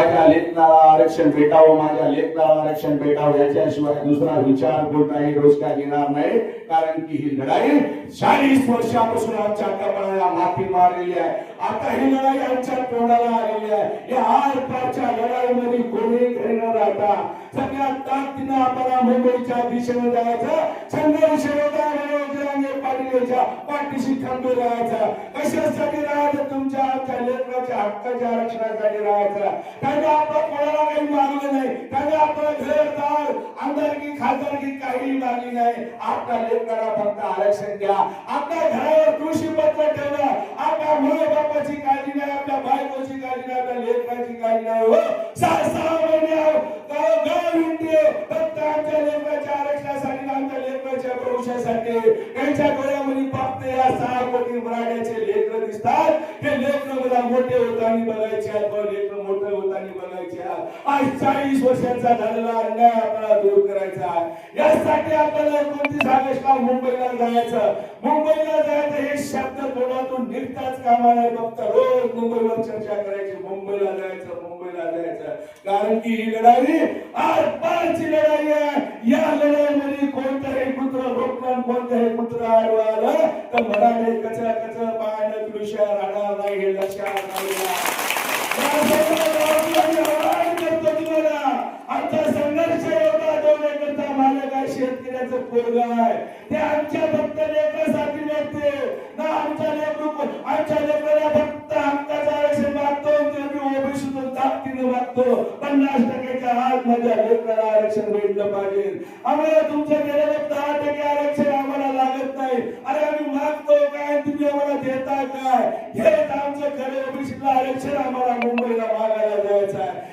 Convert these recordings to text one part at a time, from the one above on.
माझ्या लेखनाला आरक्षण भेटावं माझ्या लेखनाला आरक्षण भेटावं याच्याशिवाय दुसरा विचार कोणताही रोजगार येणार नाही कारण की ही लढाई चाळीस वर्षापासून आमच्या कपाळाला माफी मारलेली आहे. आता ही लढाई आमच्या तोंडाला आलेली आहे. या आर लढाईमध्ये कोणी खेळणार आता? सगळ्या ताकदीनं आपल्याला मुंबईच्या दिशेने जायचं. संघर्ष योद्धा मनोज जरांगे पाठीशी खंबीर राहायचा. कशासाठी राहायचं? तुमच्या आमच्या लेकराच्या हक्काच्या आरक्षणासाठी राहायचा. त्याने आपण कोणाला काही मागलं नाही. त्याने आपलं घरदार आमदारकी खासदारकी काही मागली नाही. आपल्या लेकराला फक्त आरक्षण द्या. आपल्या घरावर कृषी पत्र ठेवा. आपल्या मुळे बापाची काळजी नाही आपल्या बायकोची काळजी नाही आपल्या लेकराची काळजी नाही. हो सहा सहा महिने गाव गाव हिंडते फक्त आमच्या लेकराच्या आरक्षणासाठी आणि लेकराच्या भविष्यासाठी त्यांच्या डोळ्यामध्ये फक्त या सहा कोटी मराठ्याचे लेकर दिसतात. हे लेकर मला मोठे होताना बघायचे आहेत. बरं लेकर मोठे होताना बघायचे आज चाळीस वर्षांचा झालेला अन्याय आपल्याला दूर करायचा यासाठी आपल्याला एकोणतीस ऑगस्टला मुंबईला जायचं? मुंबईला जायचं हे शब्द तोंडातून निघताच कामा नाही फक्त रोज मुंबईवर चर्चा करायची मुंबईला जायचं मुंबईला जायचं कारण की ही लढाई आज पारची लढाई आहे. या लढाईमध्ये कोणताही कुत्र रोखलं कोणताही कुत्र आडवा आलं तर मराठे कचरा कचरा पाण्यात दृश्य राहणार नाही हे लक्षात आता संघर्ष शेतकऱ्याचं पोरग आहे. ते आमच्या फक्त लेकरासाठी नसते ना आमच्या लेकरू आमच्या लेकराला फक्त हक्काचं आरक्षण मागतो ते मी ओबीसीतून ताकदीने मागतो पन्नास टक्क्याच्या आत माझ्या लेकराला आरक्षण भेटलं पाहिजे. आम्हाला तुमचं गेलेलं दहा टक्के आरक्षण आम्हाला लागत नाही. अरे आम्ही मागतो काय? तुम्ही आम्हाला देता काय? हेच आमचं खरं ओबीसीला आरक्षण आम्हाला मुंबईला मागायला द्यायचं आहे.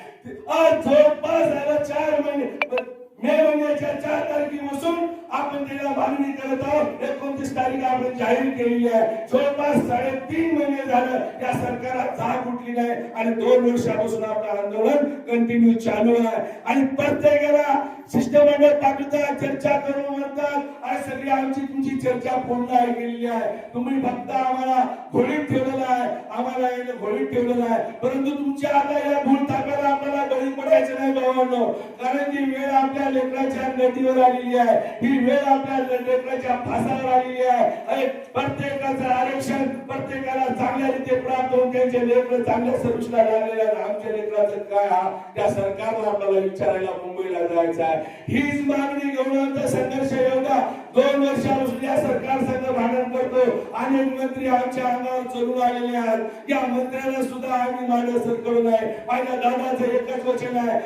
आज जवळपास झालं चार महिने. मे महिन्याच्या चार तारखेपासून आपण त्याला मागणी करत आहोत. एकोणतीस तारीख आपण जाहीर केलेली आहे. जवळपास साडेतीन महिने झालं या सरकारला जाग उठली नाही आणि दोन वर्षापासून आपलं आंदोलन कंटिन्यू चालू आहे. आणि प्रत्येकाला शिष्टमंडळ पाठवतात चर्चा करून म्हणतात आणि सगळी आमची तुमची चर्चा पूर्ण आहे गेलेली आहे. तुम्ही फक्त आम्हाला घोडीत ठेवलेला आहे. आम्हाला याला ठेवलेलं आहे. परंतु तुमच्या आता या भूल ताकाला आपल्याला बळी पडायचं नाही भावांनो. कारण की वेळ आपल्या लेकराच्या नदीवर आलेली आहे. ही वेळ आपल्या लेकराच्या फासावर आलेली आहे. प्रत्येकाचं आरक्षण प्रत्येकाला चांगल्या रीते प्राप्त होऊन त्यांचे लेकर चांगल्या सर्विसला लागलेले आहेत. आमच्या लेकराचं काय हा? त्या सरकारला आपल्याला विचारायला मुंबईला जायचं आहे. हीच मागणी घेऊन आमचा संघर्ष एवढा दोन वर्षापासून या सरकार संघ भांडण करतो. अनेक मंत्री आमच्या अंगावर चलून आलेले आहेत. या मंत्र्याला सुद्धा आम्ही मागे सरकलो आहे माझ्या दादाचं एकच वचन आहे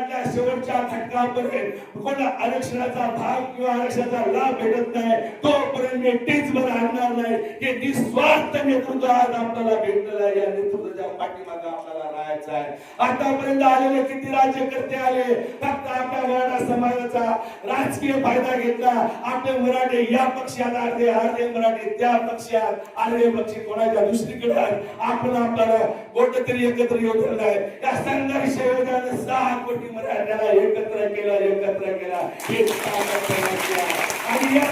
तळागाळातल्या शेवटच्या घटकापर्यंत कोणा आरक्षणाचा भाग किंवा आरक्षणाचा लाभ भेटत नाही तोपर्यंत मी टीच बरं आणणार नाही. हे निस्वार्थ नेतृत्व आज आपल्याला भेटलेलं आहे. या नेतृत्वाच्या पाठीमागे आपल्याला राहायचं आहे. आतापर्यंत आलेले किती राज्यकर्ते आले? फक्त आपल्या मराठा समाजाचा राजकीय फायदा घेतला. आपले मराठे या पक्षात अर्धे अर्धे मराठे त्या पक्षात अर्धे पक्षी कोणाच्या दुसरीकडे आपण आपल्याला कोट तरी एकत्र योजना आहे त्या संघर्ष योजनाने सहा कोटी मराठ्याला एकत्र केला एकत्र केला. हे ताकद करण्याची आणि या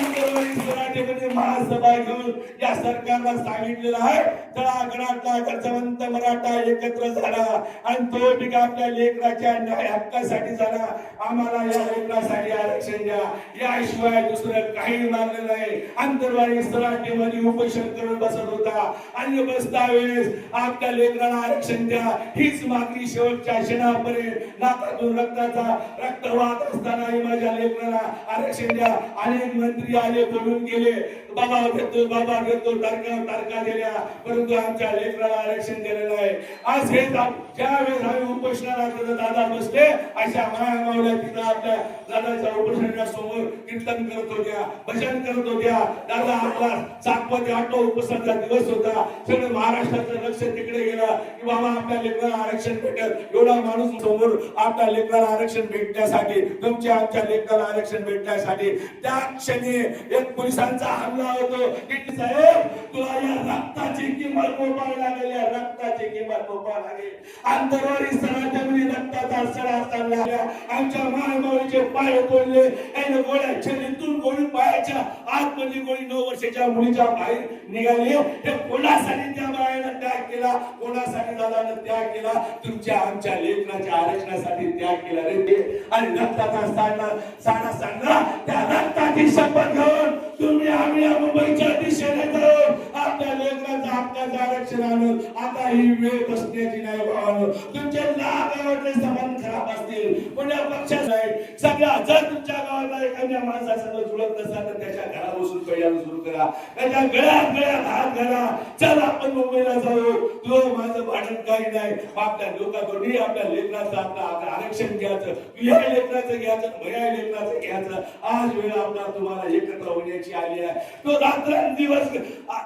सर्वांनी घेऊन या सरकारला सांगितलेलं आहे? तळागडातला गरजवंत मराठा एकत्र झाला आणि तो ठिकाण आपल्या लेकराच्या न्याय हक्कासाठी झाला. आम्हाला या लेकरासाठी आरक्षण द्या. याशिवाय दुसरं काही मागलं नाही. अंतर्वाणी सराठीमध्ये उपोषण करून बसत होता. आणि बसता वेळेस आपल्या लेकराला आरक्षण द्या. हीच मागणी शेवटच्या क्षणापर्यंत नाकातून रक्ताचा रक्त वाहत असतानाही माझ्या लेकराला आरक्षण द्या. अनेक मंत्री आले बोलून गेले. बाबा घेतो बाबा घेतो तारखा तारखा दिल्या परंतु आमच्या लेकराला आरक्षण दिलेलं आहे. आज हे ज्यावेळेस आम्ही उपोषणाला दादा बसले अशा महामावल्या तिथं आपल्या दादाच्या उपोषणासमोर समोर कीर्तन करत होत्या भजन करत होत्या. दादा आपला सातमध्ये आठवा उपोषणाचा दिवस होता. सगळं महाराष्ट्राचं लक्ष तिकडे गेलं की बाबा आपल्या लेकराला आरक्षण भेटत एवढा माणूस समोर आपल्या लेकराला आरक्षण भेटण्यासाठी तुमच्या आमच्या लेकराला आरक्षण भेटण्यासाठी त्या क्षणी एक पोलिसांचा हल्ला होतो. की साहेब? तुला या रक्ताची किंमत मोपावी लागेल या रक्ताची किंमत मोपावी लागेल. अंतरवारी सणाच्या मुली रक्ताचा सडा चालला आमच्या महामारीचे पाय तोडले. आणि गोळ्या छडीतून गोळी पायाच्या आतमधली गोळी नऊ वर्षाच्या मुलीच्या बाहेर निघाली. हे कोणासाठी त्या बायानं त्याग केला? कोणासाठी दादानं त्याग केला? तुमच्या आमच्या लेखनाच्या आरक्षणासाठी त्याग केला रे आणि रक्ताचा साडा साडा सांगा त्या रक्ताची शपथ घेऊन तुम्ही आम्ही मुंबईच्या दिशेने जाऊन आपल्या लेखनाचं हक्काचं आरक्षण आणून आता ही वेळ बसण्याची नाही भावानो तुमचे गावातले समान खराब असतील. कोण्या पक्षात आहे सगळ्या जर तुमच्या गावाला एखाद्या माणसासंग जुळत नसाल तर त्याच्या घरा बसून पहिल्यांदा सुरू करा. त्याच्या गळ्यात गळ्यात हात घाला चल आपण मुंबईला जाऊ. तो माझं भाडण काही नाही. आपल्या लोकांकडून आपल्या लेखनाचं आपलं आपलं आरक्षण घ्यायचं. तुझ्या लेखनाचं घ्यायचं भया लेखनाचं घ्यायचं. आज वेळ आपला तुम्हाला एकत्र होण्याची आली आहे. तो रात्रंदिवस आ-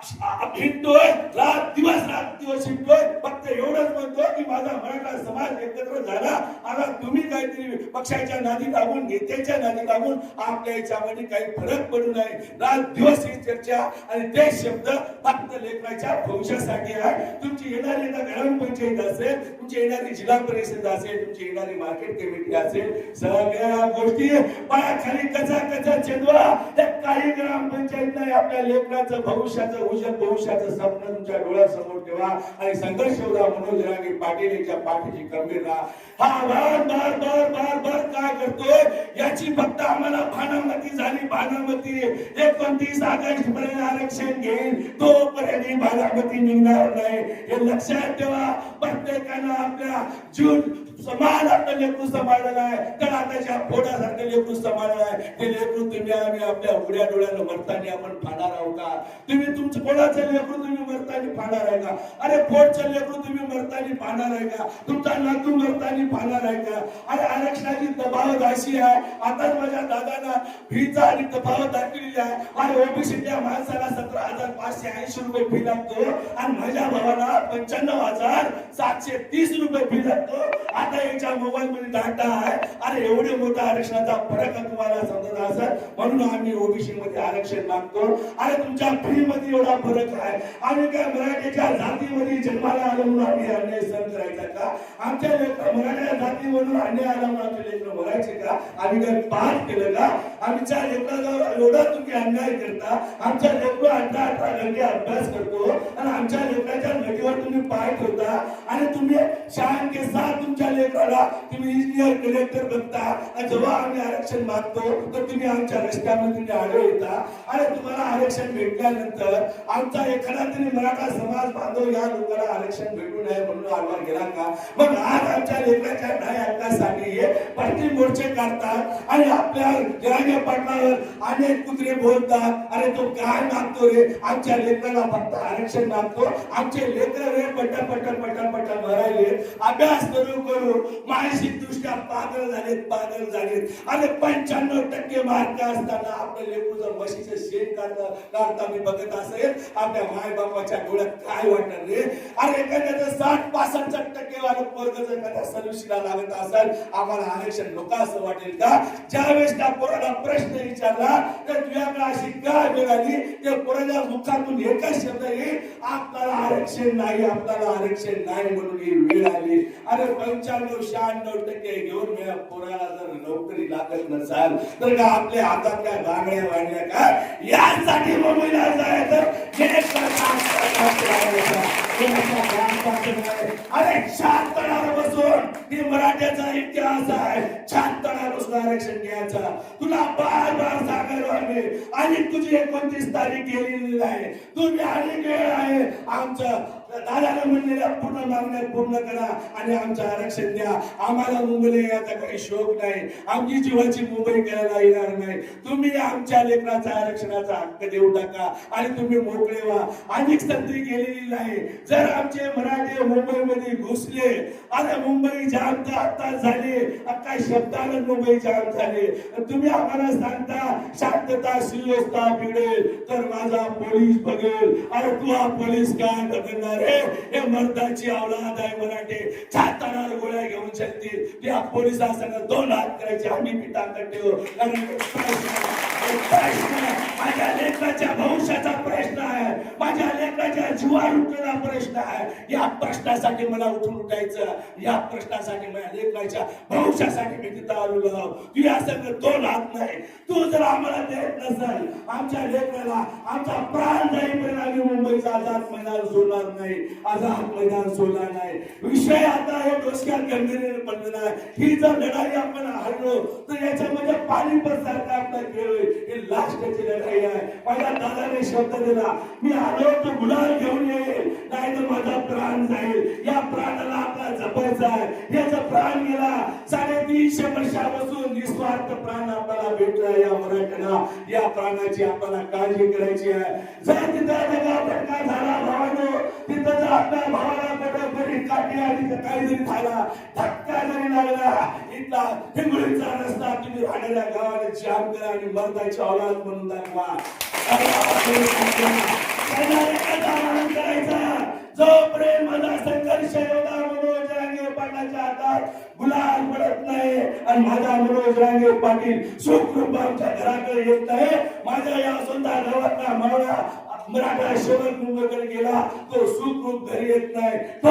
रात दिवस रात दिवस शिकतोय. फक्त एवढंच म्हणतोय की माझा मराठा समाज एकत्र झाला. आता तुम्ही काहीतरी पक्षाच्या नादी लागून नेत्याच्या नादी लागून आपल्या याच्यामध्ये काही फरक पडू नये. रात दिवस ही चर्चा आणि ते शब्द फक्त लेखनाच्या भविष्यासाठी आहे. तुमची येणारी आता ग्रामपंचायत असेल तुमची येणारी जिल्हा परिषद असेल तुमची येणारी मार्केट कमिटी असेल सगळ्या गोष्टी पायाखाली कचा कचा चेंदवा त्या काही ग्रामपंचायत नाही आपल्या लेखनाचं भविष्याचं उजळ भविष्याचं स्वप्न तुमच्या डोळ्यासमोर ठेवा आणि संघर्ष होता मनोज राणे पाटील यांच्या पाठीची गंभीर राहा. हा बार बार बार बार बार काय करतोय? याची फक्त आम्हाला भानामती झाली भानामती. एकोणतीस ऑगस्ट पर्यंत आरक्षण घेईल. तोपर्यंत ही भानामती निघणार नाही. हे लक्षात ठेवा. प्रत्येकानं आपल्या जून समाज आपलं लेकरू सांभाळलेलं आहे. तर आताच्या फोडासारखं लेकरू सांभाळलेलं आहे. ते लेकरू तुम्ही आम्ही आपल्या उघड्या डोळ्यानं मरताना आपण फाणार आहोत का? तुम्ही तुमचं कोणाच्या लेकरू तुम्ही मरताना फाणार आहे का? अरे फोडचं लेकरू तुम्ही मरताना फाणार आहे का? तुमचा नातू मरताना फाणार आहे का? अरे आरक्षणाची तफावत अशी आहे. आताच माझ्या दादाना फीचा आणि तफावत दाखवलेली आहे. अरे ओबीसीच्या माणसाला सतरा हजार पाचशे ऐंशी रुपये फी लागतो. आणि माझ्या भावाला पंच्याण्णव हजार सातशे तीस रुपये फी लागतो. आता याच्या मोबाईल मध्ये डाटा आहे. अरे एवढे मोठा आरक्षणाचा फरक तुम्हाला समजत असेल. म्हणून आम्ही ओबीसी मध्ये आरक्षण मागतो. अरे तुमच्या फी मध्ये एवढा फरक आहे. आम्ही काय मराठीच्या जातीमध्ये जन्माला आलो म्हणून आम्ही अन्याय सहन करायचा का? आमच्या लेकर मराठ्या जाती म्हणून अन्याय आला म्हणून आमचे लेकर मरायचे का? आम्ही काय पाठ केलं का? आमच्या लेकरावर एवढा तुम्ही अन्याय करता. आमच्या लेकर अठरा अठरा घंटे अभ्यास करतो आणि आमच्या लेकराच्या नदीवर तुम्ही पाय ठेवता आणि तुम्ही शाळां के साथ तुमच्या लेकराला तुम्ही इंजिनियर कलेक्टर बनता. जेव्हा आम्ही आरक्षण मागतो तर तुम्ही आमच्या रस्त्यामध्ये आढळ येता. आणि तुम्हाला लोकांना आरक्षण भेटल्यानंतर आमचा एखादा तरी मराठा समाज बांधव या लोकांना आरक्षण भेटू नये म्हणून आव्हान गेला का? मग आज आमच्या लेकराच्या न्याय हक्कासाठी हे मोर्चे काढतात आणि आपल्या जरांगे पाटलावर अनेक कुत्रे बोलतात. अरे तो काय मागतो रे? आमच्या लेकराला फक्त आरक्षण मागतो. आमचे लेकर रे पट्टा पट्टा पट्टा पट्टा भरायले. अभ्यास करू करू मानसिक दृष्ट्या पागल झालेत पागल झालेत. आणि पंच्याण्णव टक्के मार्क असताना आपलं लेकरू जर म्हशीचं शेण काढता मी बघत असेल आपल्या माय बापाच्या डोळ्यात काय वाटणार रे? अरे एखाद्याचं साठ पासष्ट टक्के वाला पोरग जर एखाद्या सर्व्हिसला लागत असेल आम्हाला आरक्षण नको असं वाटेल का? ज्या वेळेस त्या पोराला प्रश्न विचारला तर तुझ्याकडे अशी काय मिळाली त्या पोराच्या मुखातून एकच शब्द येईल आपल्याला आरक्षण नाही आपल्याला आरक्षण नाही म्हणून ही वेळ आली. अरे पंच्याण्णव शहाण्णव टक्के घेऊन मी पोराला जर नोकरी लागत नसाल तर का आपल्या हातात काय बांगड्या वाढल्या का? या यासाठी मुंबईला जायचं. अरे शांतणार बसून. ही मराठ्याचा इतिहास आहे. शांतणार बसून आरक्षण घ्यायचा. तुला बार बार सांगायला आम्ही आणि तुझी एकोणतीस तारीख गेलेली आहे तुम्ही अनेक वेळ आहे. आमचं दादाने म्हणलेल्या पूर्ण मागण्या पूर्ण करा आणि आमचं आरक्षण द्या. आम्हाला मुंबईला याचा काही शोक नाही. आमची जीवाची मुंबई करायला येणार नाही. तुम्ही आमच्या लेकराचा आरक्षणाचा हक्क देऊ टाका आणि तुम्ही मोकळे व्हा. अनेक संधी गेलेली नाही. जर आमचे मराठी मुंबईमध्ये घुसले आता मुंबई जाम तर आता झाले. काय शब्दानं मुंबई जाम झाले. तुम्ही आम्हाला सांगता शांतता सुव्यवस्था बिघडेल तर माझा पोलीस बघेल. अरे तू हा पोलीस काय बघणार रे हे मर्दाची औलाद आहे मराठे. छाताना गोळ्या घेऊन शकतील. त्या पोलिसांसंग दोन हात करायचे. आम्ही पिता ठेवू कारण माझ्या लेकराच्या भविष्याचा प्रश्न आहे. माझ्या लेकराच्या जीवावर उठलेला प्रश्न आहे. या प्रश्नासाठी मला उठून उठायचं या प्रश्नासाठी माझ्या लेकराच्या भविष्यासाठी मी तिथं आलेलो आहो. तू या सगळं दोन हात नाही. तू जर आम्हाला देत नसेल आमच्या लेकराला आमचा प्राण जाईपर्यंत आम्ही मुंबईचा आझाद मैदान सोडणार नाही. आझाद मैदान सोडणार नाही. विषय आता हे डोसक्यात गंभीर पडलेला आहे. ही जर लढाई आपण हरलो तर याच्यामध्ये पाणी पण सरकार खेळ हे लास्टची लढाई. आहे. माझ्या दादाने शब्द दिला मी आलो तर गुलाल घेऊन येईल नाही तर माझा प्राण जाईल. या प्राणाला आपला जपायचा आहे. याचा प्राण तीनशे वर्षापासून निस्वार्थ प्राण आपल्याला भेटला या मराठ्याला या प्राणाची आपल्याला काळजी करायची आहे जर तिथं धक्का झाला भावानो तिथं जर आपल्या भावाला कुठं बरी काठी आली तर काही जरी झाला धक्का जरी लागला इथला हिंगुळीचा रस्ता तुम्ही राहणाऱ्या गावाने जाम करा आणि मर्दाची औलाद म्हणून दाखवा त्यांना एकाचा आनंद करायचा जोपर्यंत माझा संघर्ष एवढा मनोज रांगे पाटलाच्या हातात गुलाल पडत नाही. आणि माझा मनोज रांगे पाटील सुखरूप आमच्या घराकडे येत नाही माझ्या या सुंदर गावातला मावळा मराठा शेवट मुंबईकडे गेला तो सुखरूप घरी येत नाही. तो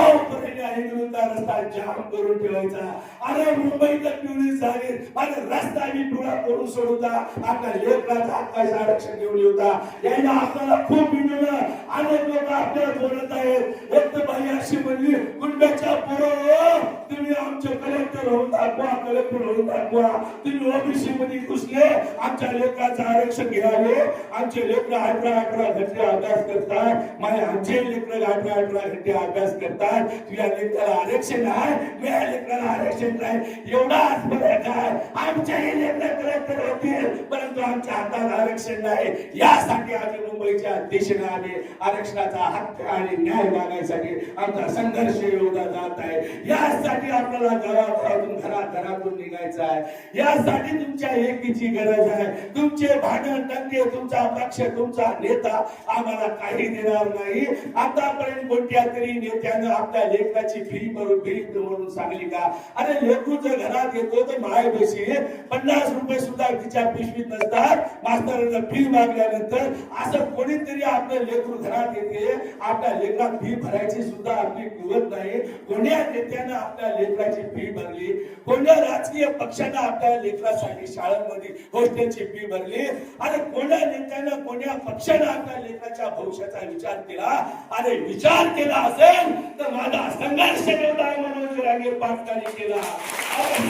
रस्ता जाम करून ठेवायचा. अरे मुंबईत पिवळी झाली अरे रस्ता मी पिवळा करून सोडवता. आता लेकराचा हक्काचं आरक्षण घेऊन होता यांना आपल्याला खूप मिळवलं अनेक लोक आपल्याला बोलत आहेत. एक तर बाई अशी म्हणली कुंड्याच्या पुरव हो, तुम्ही आमचे कलेक्टर होऊन दाखवा कलेक्टर होऊन दाखवा. तुम्ही ओबीसी मध्ये घुसले आमच्या लेकराचं आरक्षण घ्यावे. आमचे लेकर अठरा अठरा लेकर अभ्यास करतात माझे आमचे लेकर अठरा अठरा घंटे अभ्यास करतात. तुझ्या लेकराला आरक्षण आहे माझ्या लेकराला आरक्षण नाही. एवढाच फरक आहे. आमच्याही लेकर कलेक्टर होतील परंतु आमच्या हातात आरक्षण नाही. यासाठी आम्ही मुंबईच्या दिशेने आले आरक्षणाचा हक्क आणि न्याय मागायसाठी आमचा संघर्ष एवढा जात आहे. यासाठी आपल्याला घराघरातून घरात घरातून निघायचं आहे. यासाठी तुमच्या एकीची गरज आहे. तुमचे भांडण दंगे तुमचा पक्ष तुमचा नेता आम्हाला काही देणार नाही. आतापर्यंत कोणत्या तरी नेत्यानं आपल्या लेखनाची फी भरून फी म्हणून सांगली का? अरे लेखू जर घरात येतो तर मायबशी पन्नास रुपये सुद्धा तिच्या पिशवीत नसतात. मास्तरांना फी मागल्यानंतर असं कोणीतरी आपलं लेखू घरात येते. आपल्या लेखनात फी भरायची सुद्धा आपली कुवत नाही. कोण्या नेत्यानं आपल्या लेखनाची फी भरली? कोणत्या राजकीय पक्षानं आपल्या लेखनासाठी शाळांमध्ये हॉस्टेलची फी भरली? आणि कोण्या नेत्यानं कोण्या पक्षानं आपल्या लेकराच्या भविष्याचा विचार केला आणि विचार केला असेल तर माझा संघर्ष एवढा मनोज रांगे पाटकाने केला. अरे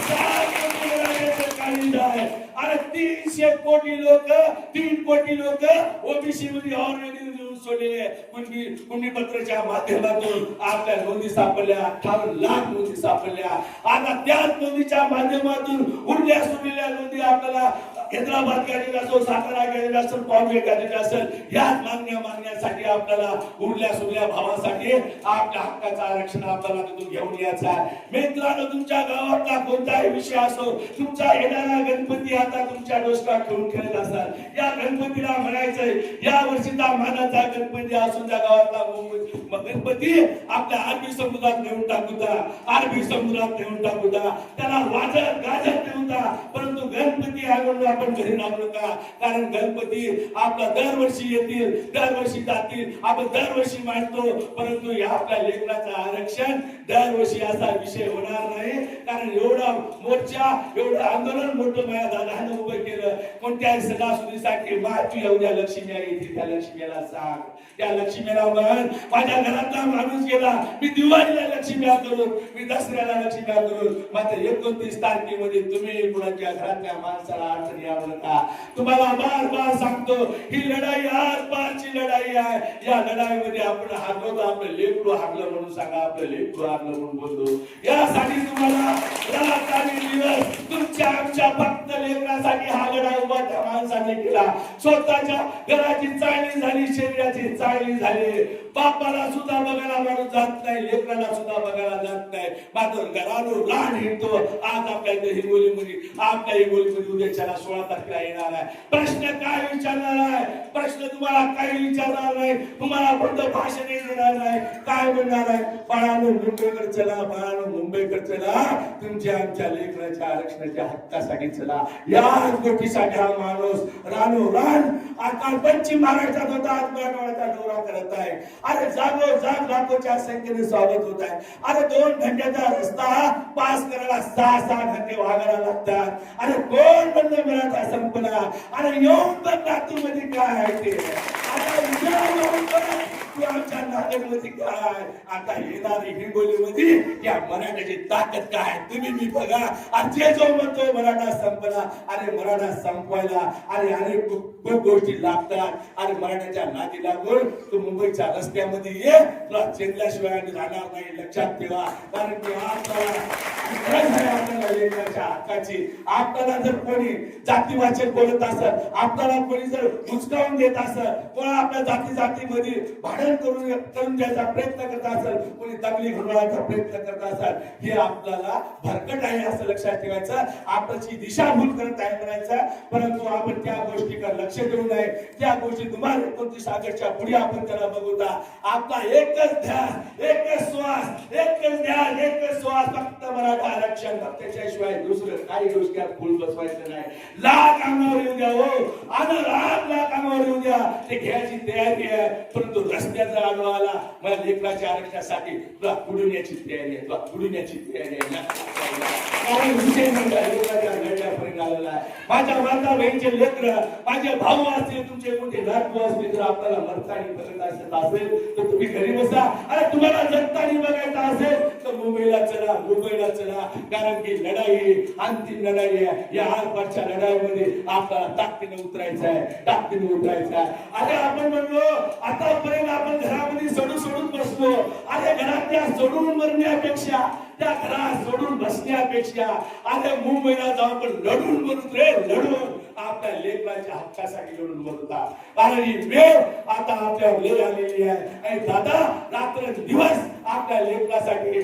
अरे तीनशे कोटी लोक तीन कोटी लोक ओबीसी मध्ये ऑलरेडी सोडलेले कुणबी कुणबी पत्राच्या माध्यमातून आपल्या नोंदी सापडल्या अठ्ठावन्न लाख नोंदी सापडल्या. आता त्याच नोंदीच्या माध्यमातून उरल्या सुरलेल्या नोंदी आपल्याला हैदराबाद गेलेला असो सातारा गेलेला असेल बॉम्बे गेलेला असेल याच मागण्या मागण्यासाठी आपल्याला उरल्या सुरल्या भावासाठी आपल्या हक्काचं आरक्षण आपल्याला तिथून घेऊन यायचा मित्रांनो तुमच्या गावातला कोणताही विषय असो तुमचा येणारा गणपती आता तुमच्या डोसक्यात खेळून खेळत असाल. या गणपतीला म्हणायचंय या वर्षीचा मानाचा गणपती असून त्या गावातला गणपती आपल्या अरबी समुद्रात नेऊन टाकूता अरबी समुद्रात नेऊन टाकूता त्याला वाजत गाजत द्या गणपती गणपती म्हणून आपण घरी लावू नका कारण गणपती आपला दरवर्षी येतील दरवर्षी जातील. आपण दरवर्षी मांडतो परंतु या आपल्या लेखनाचं आरक्षण दरवर्षी असा विषय होणार नाही. कारण एवढा मोर्चा एवढं आंदोलन मोठं माझ्या दादानं उभं केलं. कोणत्याही सणासुदीसाठी माझी एवढ्या लक्ष्मी येते त्या लक्ष्मीला सांग. त्या लक्ष्मीला म्हण माझ्या घरातला माणूस गेला मी दिवाळीला लक्ष्म्या करून मी दसऱ्याला लक्ष्म्या करून मात्र एकोणतीस तारखेमध्ये तुम्ही कुणाच्या घरातल्या माणसा माणसाला अडचणी आणू नका तुम्हाला बार बार सांगतो ही लढाई आज लढाई आहे या लढाईमध्ये आपण हारलो तर आपलं लेकरू हारलं म्हणून सांगा आपलं लेकरू हारलं म्हणून बोलतो यासाठी तुम्हाला रात आणि दिवस तुमच्या आमच्या फक्त लेकरासाठी हा लढा उभा त्या माणसाने केला. स्वतःच्या घराची चाळणी झाली शरीराची चाळणी झाली. बापाला सुद्धा बघायला माणूस जात नाही लेकराला सुद्धा बघायला जात नाही. मात्र घरालो लहान हिंडतो. आज आपल्या इथे मुली आपल्या हिंगोली मुली उद्याच्याला सोळा तारखेला येणार आहे. प्रश्न काय विचारणार आहे? प्रश्न तुम्हाला काय विचारणार नाही. तुम्हाला कोणतं भाषण देणार नाही. काय म्हणणार आहे बाळानो मुंबईकडे चला बाळानो मुंबईकडे चला. तुमच्या आमच्या लेखनाच्या आरक्षणाच्या हक्कासाठी चला. याच गोष्टीसाठी हा माणूस रानो रान. आता पश्चिम महाराष्ट्रात होता आज मराठवाड्याचा दौरा करत आहे. अरे जागो जाग लाखोच्या संख्येने स्वागत होत आहे. अरे दोन घंट्याचा रस्ता पास करायला सहा सहा घंटे वागायला लागतात. अरे कोण बंद मराठा संपला? अरे येऊन बघ लातूरमध्ये काय आहे ते. आता उद्या येऊन बघ तू आमच्या नागरमध्ये काय? आता येणारी हिंगोलीमध्ये या मराठ्याची ताकद काय? तुम्ही मी बघा. आणि जे जो म्हणतोय मराठा संपला. अरे मराठा संपवायला. अरे अनेक खूप गोष्टी लागतात. अरे मराठ्याच्या नादी लागून तू मुंबईच्या रस्त्यामध्ये ये. तुला चेंगल्याशिवाय आम्ही राहणार नाही लक्षात ठेवा. कारण की आपल्याला गरज हक्काची. आपल्याला जर कोणी जातीवाचक बोलत असत आपल्याला कोणी जर मुचकावून देत असत कोणा आपल्या जाती जातीमध्ये भाड जागरण करून करून द्यायचा प्रयत्न करत असाल कोणी दंगली घडवायचा प्रयत्न करत असाल हे आपल्याला भरकट आहे असं लक्षात ठेवायचं. आपल्याची दिशाभूल करत आहे म्हणायचं. परंतु आपण त्या गोष्टीकडे लक्ष देऊ नये. त्या गोष्टी तुम्हाला एकोणतीस ऑगस्टच्या पुढे आपण त्याला बघूता आपला एकच ध्यास एकच श्वास एकच ध्यास एकच श्वास. फक्त मराठा आरक्षण त्याच्याशिवाय दुसरं काही गोष्टी फुल बसवायचं नाही. ला अंगावर येऊ द्या हो. आणि राग ला कामावर येऊ द्या ते घ्यायची तयारी आहे परंतु रस्त्याचा आलो आला मला आरक्षणासाठी तुला पुढून याची तयारी आहे तुला पुढून याची तयारी आहे ना ठेवा. कारण विषय आलेला आहे माझ्या माता बहिणीचे लेकर माझे भाऊ असतील तुमचे मोठे नातू असतील जर आपल्याला मरतानी बघायचं असेल तर तुम्ही घरी बसा. अरे तुम्हाला जगतानी बघायचं असेल तर मुंबईला चला मुंबईला चला. कारण की लढाई अंतिम लढाई आहे. या आरपारच्या लढाईमध्ये आपल्याला ताकदीने उतरायचं आहे. ताकदीने उतरायचं आहे. अरे आपण म्हणलो आतापर्यंत आपण घरामध्ये सोडून सोडून बसलो. अरे घरातल्या सोडून मरण्यापेक्षा त्या घरात सोडून बसण्यापेक्षा अरे मुंबईला जाऊन आपण लढून मरून रे. लढून आपल्या लेकराच्या हक्कासाठी लढून मरता कारण ही वेळ आता आपल्या वेळ आलेली आहे. आणि दादा रात्र दिवस आपल्या लेकरासाठी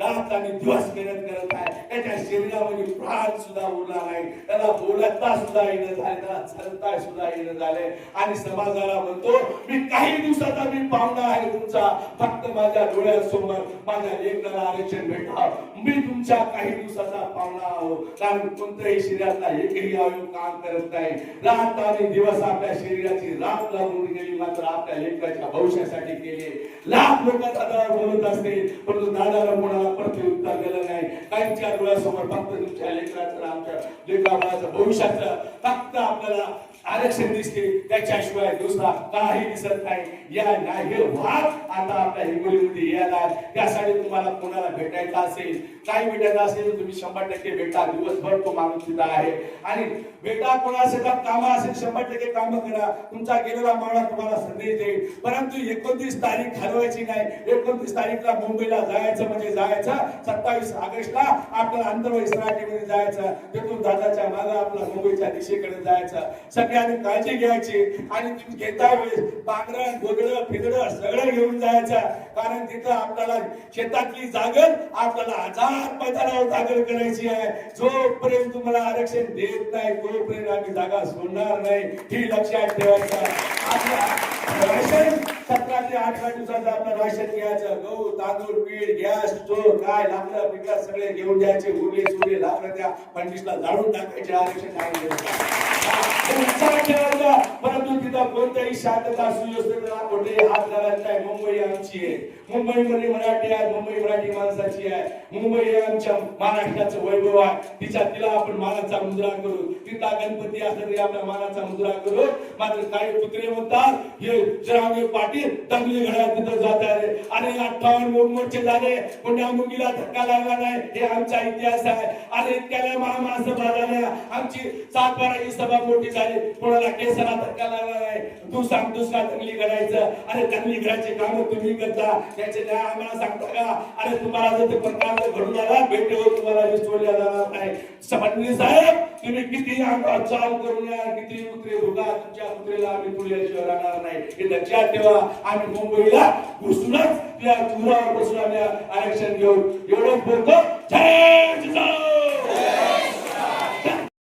रात आणि दिवस मेहनत करत आहे. त्याच्या शरीरामध्ये प्राण सुद्धा उरला नाही. त्याला बोलता सुद्धा येणं झालं त्याला चालता सुद्धा येणं झालंय. आणि समाजाला म्हणतो मी काही दिवसाचा मी पाहुणा आहे तुमचा. फक्त माझ्या डोळ्यासमोर माझ्या लेखनाला आरक्षण भेटा मी तुमच्या काही दिवसाचा पाहुणा आहो. कारण कोणत्याही शरीरातला एकही अवयव काम करत नाही. रात आणि दिवस आपल्या शरीराची रात लागून गेली. मात्र आपल्या लेखनाच्या भविष्यासाठी केले. लाख लोक दादाला बोलत असते. परंतु दादाला म्हणा प्रतिउत्तर दिलं नाही. काहींच्या डोळ्यासमोर फक्त तुमच्या लेकराचं आमच्या लेकराचं भविष्याचं फक्त आपल्याला आरक्षण दिसते. त्याच्याशिवाय दुसरा काही दिसत नाही. या नाही वाद आता आपल्या हिंगोलीमध्ये यायला त्यासाठी तुम्हाला कोणाला भेटायचं असेल काही भेटायचं असेल तर तुम्ही शंभर टक्के भेटा. दिवसभर तो माणूस तिथं आहे. आणि भेटा कोणासाठी काम असेल शंभर टक्के काम करा. तुमचा गेलेला मावळा तुम्हाला संदेश देईल. परंतु एकोणतीस तारीख ठरवायची नाही. एकोणतीस तारीखला मुंबईला जायचं म्हणजे जायचं. सत्तावीस ऑगस्टला आपल्याला आंतरवाई सराठीमध्ये जायचं. तिथून दादाच्या मागे आपला मुंबईच्या दिशेकडे जायचं. आणि काळजी घ्यायची. आणि तुम्ही घेता वेळेस पांघरण गोगडं फिगडं सगळं घेऊन जायचं. कारण तिथं आपल्याला शेतातली जागल आपल्याला हजार मैदानावर जागल करायची आहे. जोपर्यंत तुम्हाला आरक्षण देत नाही तोपर्यंत आम्ही जागा सोडणार नाही. ही लक्षात ठेवायचं आपल्या सतरा ते अठरा दिवसाचं आपलं राशन घ्यायचं. गहू तांदूळ पीठ गॅस स्टोव काय लाकडं पिकं सगळे घेऊन द्यायचे. उरले सुरले लाकडं त्या पंडितला जाळून टाकायचे. आरक्षण नाही ठेवायचा. परंतु तिथं कोणत्याही शांतता सुव्यवस्थेला कुठेही हात घालायचा आहे मुंबई आमची आहे. मुंबई मध्ये मराठी आहे. मुंबई मराठी माणसाची आहे. मुंबई हे आमच्या महाराष्ट्राचं वैभव आहे. तिच्या तिला आपण मानाचा मुद्रा करू. तिथला गणपती असला तरी आपल्या मानाचा मुद्रा करू. मात्र काही पुत्रे म्हणतात हे जरांगे पाटील दंगली घड्या तिथं जात आहे. आणि अठ्ठावन्न मोर्चे झाले. कोण्या मुंगीला धक्का लागला नाही. हे आमचा इतिहास आहे. अरे इतक्या महामहासभा झाल्या. आमची सात बारा ही सभा मोठी झाली. कोणाला केसरा धक्का लागला नाही. तू सांग दुसरा दंगली घडायचं. अरे दंगली घडायचे काम तुम्ही करता. त्याचे न्याय आम्हाला सांगता का? अरे तुम्हाला जर ते प्रकार घडून आला भेटीवर तुम्हाला हे सोडल्या जाणार नाही. फडणवीस साहेब तुम्ही किती अंगावर चाल करून या किती कुत्रे भुगा तुमच्या कुत्रेला आम्ही पुण्याशिवाय राहणार नाही. हे लक्षात ठेवा आम्ही मुंबईला घुसूनच त्या पुरावर बसून आम्ही आरक्षण घेऊन एवढं बोलतो. जय